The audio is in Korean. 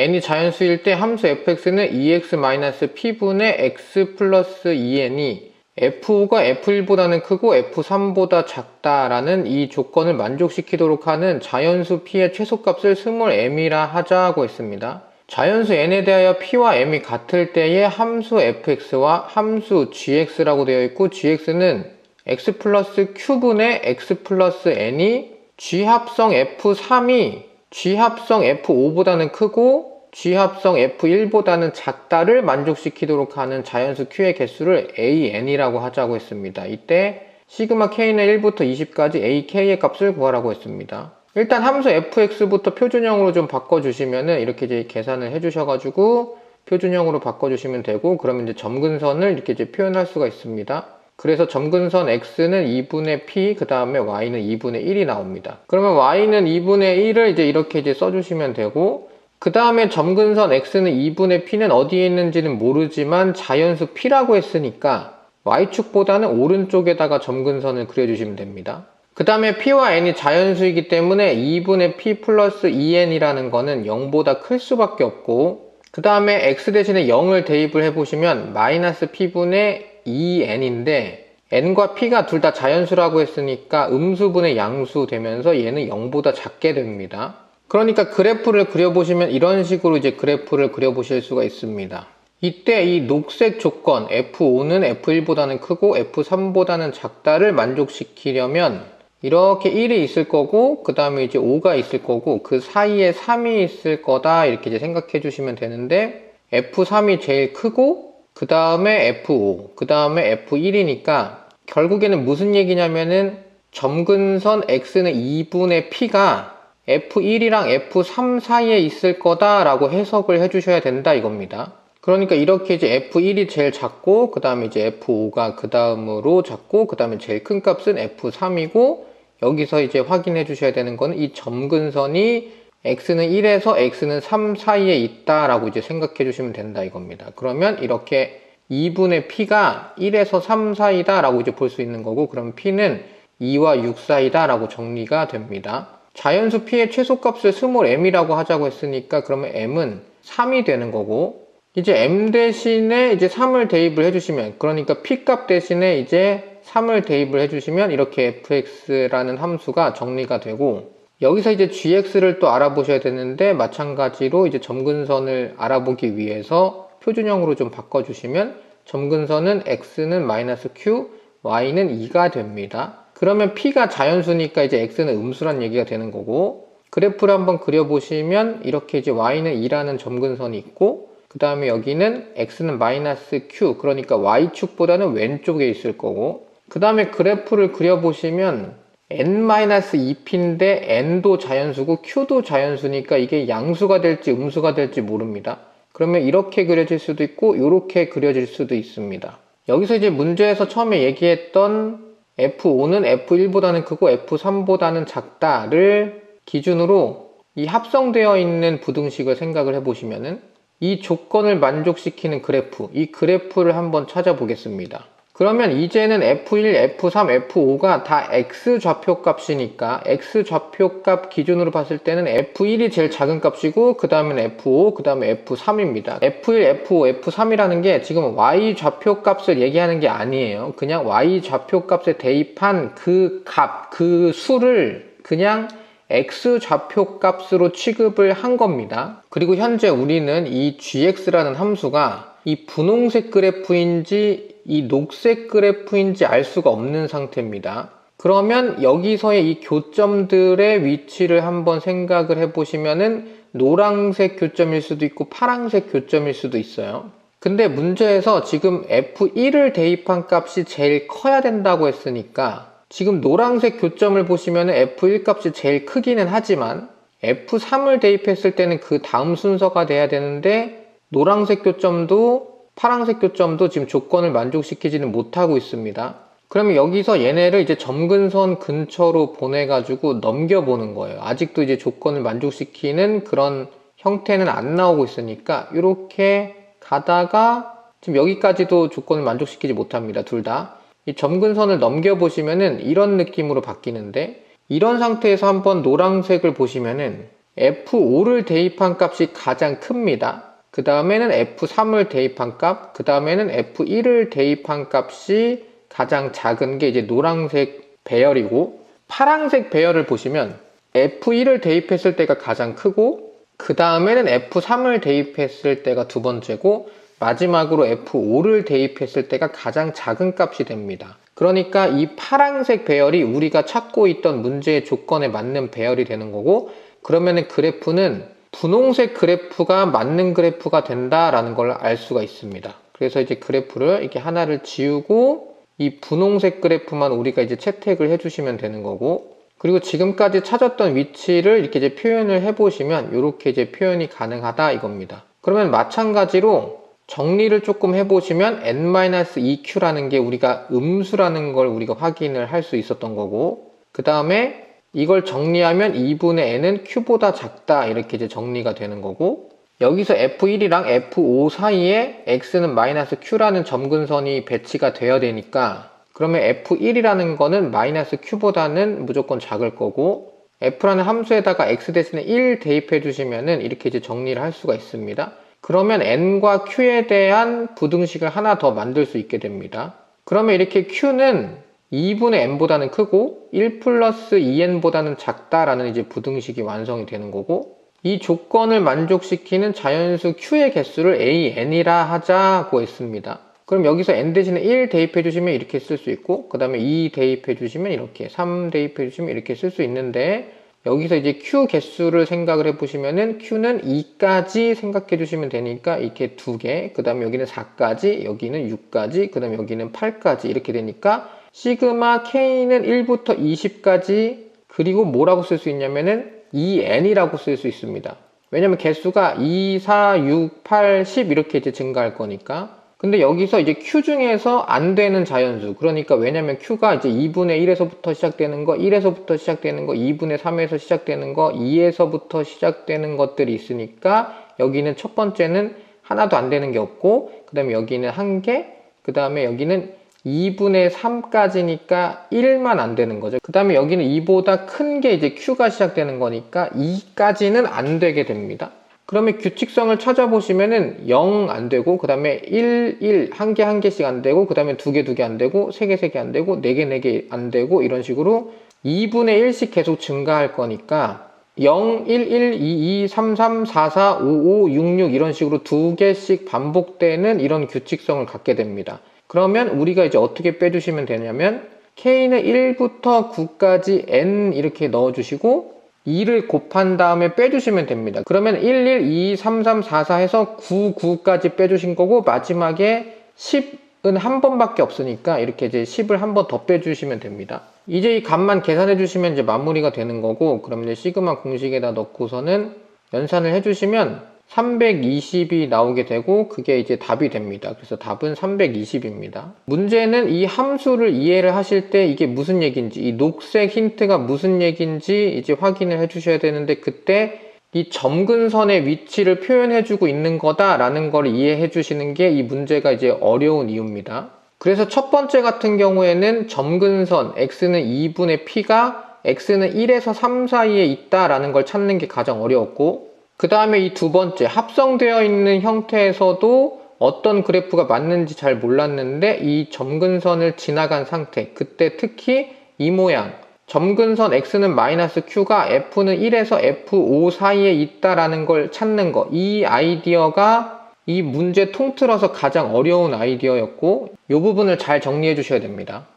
n이 자연수일 때 함수 fx는 2x-p분의 x 플러스 2n이 f5가 f1보다는 크고 f3보다 작다라는 이 조건을 만족시키도록 하는 자연수 p의 최소값을 스몰 m이라 하자고 했습니다. 자연수 n에 대하여 p와 m이 같을 때의 함수 fx와 함수 gx라고 되어 있고 gx는 x 플러스 q분의 x 플러스 n이 g합성 f3이 g합성 f5보다는 크고 g합성 f1보다는 작다를 만족시키도록 하는 자연수 q의 개수를 an이라고 하자고 했습니다. 이때 시그마 k는 1부터 20까지 ak의 값을 구하라고 했습니다. 일단 함수 fx부터 표준형으로 좀 바꿔주시면은 이렇게 이제 계산을 해주셔가지고 표준형으로 바꿔주시면 되고 그러면 이제 점근선을 이렇게 이제 표현할 수가 있습니다. 그래서 점근선 x는 2분의 p, 그 다음에 y는 2분의 1이 나옵니다. 그러면 y는 2분의 1을 이제 이렇게 이제 써주시면 되고 그 다음에 점근선 x는 2분의 p는 어디에 있는지는 모르지만 자연수 p라고 했으니까 y축보다는 오른쪽에다가 점근선을 그려주시면 됩니다. 그 다음에 p와 n이 자연수이기 때문에 2분의 p 플러스 2n이라는 거는 0보다 클 수밖에 없고 그 다음에 x 대신에 0을 대입을 해보시면 마이너스 p분의 2n인데 n과 p가 둘 다 자연수라고 했으니까 음수분의 양수 되면서 얘는 0보다 작게 됩니다. 그러니까 그래프를 그려보시면 이런 식으로 이제 그래프를 그려보실 수가 있습니다. 이때 이 녹색 조건 F5는 F1보다는 크고 F3보다는 작다를 만족시키려면 이렇게 1이 있을 거고 그 다음에 이제 5가 있을 거고 그 사이에 3이 있을 거다 이렇게 이제 생각해 주시면 되는데 F3이 제일 크고 그 다음에 F5 그 다음에 F1이니까 결국에는 무슨 얘기냐면은 점근선 X는 2분의 P가 F1이랑 F3 사이에 있을 거다라고 해석을 해주셔야 된다 이겁니다. 그러니까 이렇게 이제 F1이 제일 작고 그 다음에 이제 F5가 그 다음으로 작고 그 다음에 제일 큰 값은 F3이고 여기서 이제 확인해 주셔야 되는 거는 이 점근선이 x는 1에서 x는 3 사이에 있다라고 이제 생각해 주시면 된다 이겁니다. 그러면 이렇게 2분의 p가 1에서 3 사이다라고 이제 볼 수 있는 거고 그럼 p는 2와 6 사이다라고 정리가 됩니다. 자연수 p의 최소값을 스몰 m이라고 하자고 했으니까 그러면 m은 3이 되는 거고 이제 m 대신에 이제 3을 대입을 해주시면 그러니까 p 값 대신에 이제 3을 대입을 해주시면 이렇게 fx라는 함수가 정리가 되고 여기서 이제 gx를 또 알아보셔야 되는데 마찬가지로 이제 점근선을 알아보기 위해서 표준형으로 좀 바꿔주시면 점근선은 x는 마이너스 q, y는 2가 됩니다. 그러면 p가 자연수니까 이제 x는 음수란 얘기가 되는 거고 그래프를 한번 그려보시면 이렇게 이제 y는 2라는 점근선이 있고 그 다음에 여기는 x는 마이너스 q 그러니까 y축보다는 왼쪽에 있을 거고 그 다음에 그래프를 그려보시면 n-2p인데 n도 자연수고 q도 자연수니까 이게 양수가 될지 음수가 될지 모릅니다. 그러면 이렇게 그려질 수도 있고 이렇게 그려질 수도 있습니다. 여기서 이제 문제에서 처음에 얘기했던 F5는 F1보다는 크고 F3보다는 작다를 기준으로 이 합성되어 있는 부등식을 생각을 해보시면은 이 조건을 만족시키는 그래프, 이 그래프를 한번 찾아보겠습니다. 그러면 이제는 F1, F3, F5가 다 X 좌표 값이니까 X 좌표 값 기준으로 봤을 때는 F1이 제일 작은 값이고 그 다음엔 F5, 그 다음에 F3입니다. F1, F5, F3이라는 게 지금 Y 좌표 값을 얘기하는 게 아니에요. 그냥 Y 좌표 값에 대입한 그 값, 그 수를 그냥 x 좌표 값으로 취급을 한 겁니다. 그리고 현재 우리는 이 gx라는 함수가 이 분홍색 그래프인지 이 녹색 그래프인지 알 수가 없는 상태입니다. 그러면 여기서의 이 교점들의 위치를 한번 생각을 해보시면은 노란색 교점일 수도 있고 파란색 교점일 수도 있어요. 근데 문제에서 지금 F1을 대입한 값이 제일 커야 된다고 했으니까 지금 노란색 교점을 보시면 F1 값이 제일 크기는 하지만 F3을 대입했을 때는 그 다음 순서가 돼야 되는데 노란색 교점도 파란색 교점도 지금 조건을 만족시키지는 못하고 있습니다. 그러면 여기서 얘네를 이제 점근선 근처로 보내가지고 넘겨보는 거예요. 아직도 이제 조건을 만족시키는 그런 형태는 안 나오고 있으니까 이렇게 가다가 지금 여기까지도 조건을 만족시키지 못합니다. 둘 다. 이 점근선을 넘겨보시면은 이런 느낌으로 바뀌는데 이런 상태에서 한번 노란색을 보시면은 F5를 대입한 값이 가장 큽니다. 그 다음에는 F3을 대입한 값, 그 다음에는 F1을 대입한 값이 가장 작은 게 이제 노란색 배열이고, 파란색 배열을 보시면 F1을 대입했을 때가 가장 크고, 그 다음에는 F3을 대입했을 때가 두 번째고, 마지막으로 F5를 대입했을 때가 가장 작은 값이 됩니다. 그러니까 이 파란색 배열이 우리가 찾고 있던 문제의 조건에 맞는 배열이 되는 거고, 그러면은 그래프는 분홍색 그래프가 맞는 그래프가 된다라는 걸 알 수가 있습니다. 그래서 이제 그래프를 이렇게 하나를 지우고 이 분홍색 그래프만 우리가 이제 채택을 해주시면 되는 거고 그리고 지금까지 찾았던 위치를 이렇게 이제 표현을 해보시면 이렇게 이제 표현이 가능하다 이겁니다. 그러면 마찬가지로 정리를 조금 해보시면 n-2q라는 게 우리가 음수라는 걸 우리가 확인을 할 수 있었던 거고 그 다음에 이걸 정리하면 2분의 n은 q보다 작다 이렇게 이제 정리가 되는 거고 여기서 f1이랑 f5 사이에 x는 마이너스 q라는 점근선이 배치가 되어야 되니까 그러면 f1이라는 거는 마이너스 q보다는 무조건 작을 거고 f라는 함수에다가 x 대신에 1 대입해 주시면은 이렇게 이제 정리를 할 수가 있습니다. 그러면 n과 q에 대한 부등식을 하나 더 만들 수 있게 됩니다. 그러면 이렇게 q는 2분의 n보다는 크고 1 플러스 2n보다는 작다라는 이제 부등식이 완성이 되는 거고 이 조건을 만족시키는 자연수 q의 개수를 an이라 하자고 했습니다. 그럼 여기서 n 대신에 1 대입해 주시면 이렇게 쓸 수 있고 그 다음에 2 대입해 주시면 이렇게 3 대입해 주시면 이렇게 쓸 수 있는데 여기서 이제 q 개수를 생각을 해 보시면은 q는 2까지 생각해 주시면 되니까 이렇게 두 개, 그 다음에 여기는 4까지, 여기는 6까지, 그 다음에 여기는 8까지 이렇게 되니까 시그마 k는 1부터 20까지 그리고 뭐라고 쓸 수 있냐면은 2n이라고 쓸 수 있습니다. 왜냐면 개수가 2, 4, 6, 8, 10 이렇게 이제 증가할 거니까. 근데 여기서 이제 q 중에서 안 되는 자연수. 그러니까 왜냐면 q가 이제 2분의 1에서부터 시작되는 거, 1에서부터 시작되는 거, 2분의 3에서 시작되는 거, 2에서부터 시작되는 것들이 있으니까 여기는 첫 번째는 하나도 안 되는 게 없고, 그 다음에 여기는 한 개, 그 다음에 여기는 2분의 3까지니까 1만 안 되는 거죠. 그 다음에 여기는 2보다 큰 게 이제 q가 시작되는 거니까 2까지는 안 되게 됩니다. 그러면 규칙성을 찾아보시면은 0 안 되고, 그 다음에 1, 1, 한 개, 한 개씩 안 되고, 그 다음에 두 개, 두 개 안 되고, 세 개, 세 개 안 되고, 네 개, 네 개 안 되고, 이런 식으로 2분의 1씩 계속 증가할 거니까 0, 1, 1, 2, 2, 3, 3, 4, 4, 5, 5, 6, 6 이런 식으로 두 개씩 반복되는 이런 규칙성을 갖게 됩니다. 그러면 우리가 이제 어떻게 빼주시면 되냐면 k는 1부터 9까지 n 이렇게 넣어주시고 2를 곱한 다음에 빼주시면 됩니다. 그러면 1, 1, 2, 3, 3, 4, 4 해서 9, 9까지 빼주신 거고 마지막에 10은 한 번밖에 없으니까 이렇게 이제 10을 한 번 더 빼주시면 됩니다. 이제 이 값만 계산해 주시면 이제 마무리가 되는 거고 그럼 이제 시그마 공식에다 넣고서는 연산을 해주시면 320이 나오게 되고 그게 이제 답이 됩니다. 그래서 답은 320입니다. 문제는 이 함수를 이해를 하실 때 이게 무슨 얘기인지 이 녹색 힌트가 무슨 얘기인지 이제 확인을 해 주셔야 되는데 그때 이 점근선의 위치를 표현해 주고 있는 거다라는 걸 이해해 주시는 게 이 문제가 이제 어려운 이유입니다. 그래서 첫 번째 같은 경우에는 점근선 x는 2분의 p가 x는 1에서 3 사이에 있다라는 걸 찾는 게 가장 어려웠고 그 다음에 이 두 번째 합성되어 있는 형태에서도 어떤 그래프가 맞는지 잘 몰랐는데 이 점근선을 지나간 상태 그때 특히 이 모양 점근선 x는 마이너스 q가 f는 1에서 f5 사이에 있다라는 걸 찾는 거 이 아이디어가 이 문제 통틀어서 가장 어려운 아이디어였고 이 부분을 잘 정리해 주셔야 됩니다.